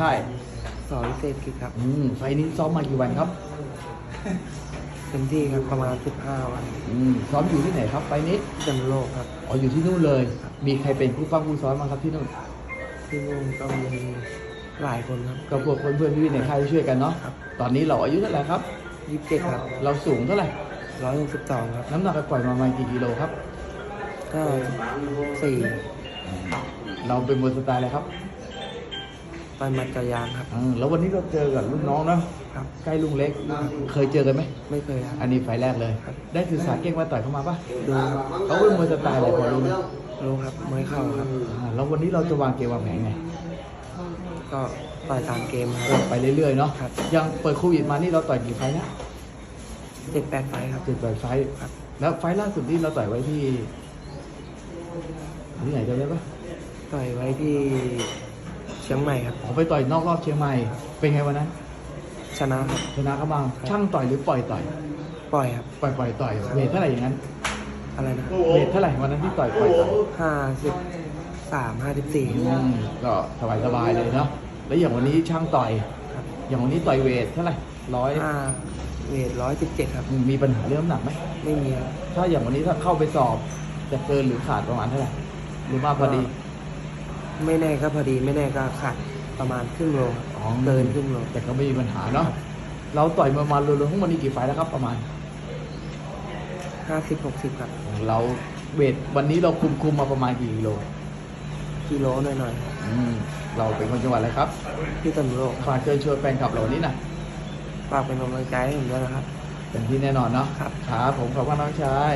ค่ายสอนเศรษฐกิจครับอืมไฟล์นี้ซ้อมมากี่วันครับ เต็มที่ครับประมาณ 15 วันอืมซ้อมอยู่ที่ไหนครับไฟล์นี้จำโลกครับ อ๋ออยู่ที่นู่นเลย มีใครเป็นผู้ฟังผู้ซ้อมมางครับที่นู่นที่นู่นก็มีหลายคนครับ ก็พวกเพื่อนๆพี่ๆในค่ายช่วยกันเนาะครับ ตอนนี้เราอายุเท่าไหร่ครับ 27 ครับ เราสูงเท่าไหร่162 ครับ น้ำหนักไปปล่อยมาประมาณกี่กิโลครับ ก็สี่เราเป็นมวยสไตล์อะไรครับ ไปมัดกระยางครับ อืมแล้ววันนี้เราเจอกับรุ่นน้องเนาะครับ ใกล้ลุงเล็ก เคยเจอกันไหม ไม่เคยครับ อันนี้ไฟล์แรกเลย ได้ศึกษาเก่งมาต่อยเข้ามาปะดูครับเขาเป็นมวยสไตล์อะไรพอรู้ไหมรู้ครับมวยเข่าครับ อ่าแล้ววันนี้เราจะวางเกมวางแผนไงก็ต่อยตามเกมครับ ไปเรื่อยๆเนาะ ครับ ยังเปิดโควิดมานี่เราต่อยกี่ไฟล์นะเจ็ดแปดไฟท์ครับ เจ็ดแปดไฟล์ครับ แล้วไฟล์ล่าสุดที่เราต่อยไว้ที่ที่ไหนจำได้ปะต่อยไว้ที่เชียงใหม่ครับ ออกไปต่อยนอกรอบเชียงใหม่ เป็นไงวันนั้น ชนะครับชนะเขาบ้างช่างต่อยหรือปล่อยต่อย ปล่อยครับปล่อยปล่อยต่อยเวทเท่าไหร่อย่างนั้น อะไรนะเวทเท่าไหร่วันนั้นที่ต่อยปล่อยต่อยห้าสิบสามห้าสิบสี่อืมก็สบายสบายๆเลยเนาะ แล้วอย่างวันนี้ช่างต่อยครับอย่างวันนี้ต่อยเวทเท่าไหร่ร้อยห้าเวทร้อยสิบเจ็ดครับ มีปัญหาเรื่องน้ำหนักไหมไม่มีครับถ้าอย่างวันนี้ถ้าเข้าไปสอบจะเกินหรือขาดประมาณเท่าไหร่หรือมากพอดี ไม่แน่ก็พอดีไม่แน่ก็ขาดประมาณครึ่งโลครับอ๋อ เกินครึ่งโลแต่ก็ไม่มีปัญหาเนาะเราต่อยประมาณรวมๆทั้งหมดนี้กี่ไฟล์แล้วครับประมาณ ห้าสิบหกสิบครับเราเวทวันนี้เราคุมคุมมาประมาณกี่กิโลกิโลหน่อยๆครับอืมเราเป็นคนจังหวัดอะไรครับที่ตำโลกครับฝากเชิญชวนแฟนคลับเราวันนี้นะฝากเป็นกำลังใจให้ผมด้วยนะครับ เป็นที่แน่นอนเนาะครับ ครับผมขอบคุณน้องชาย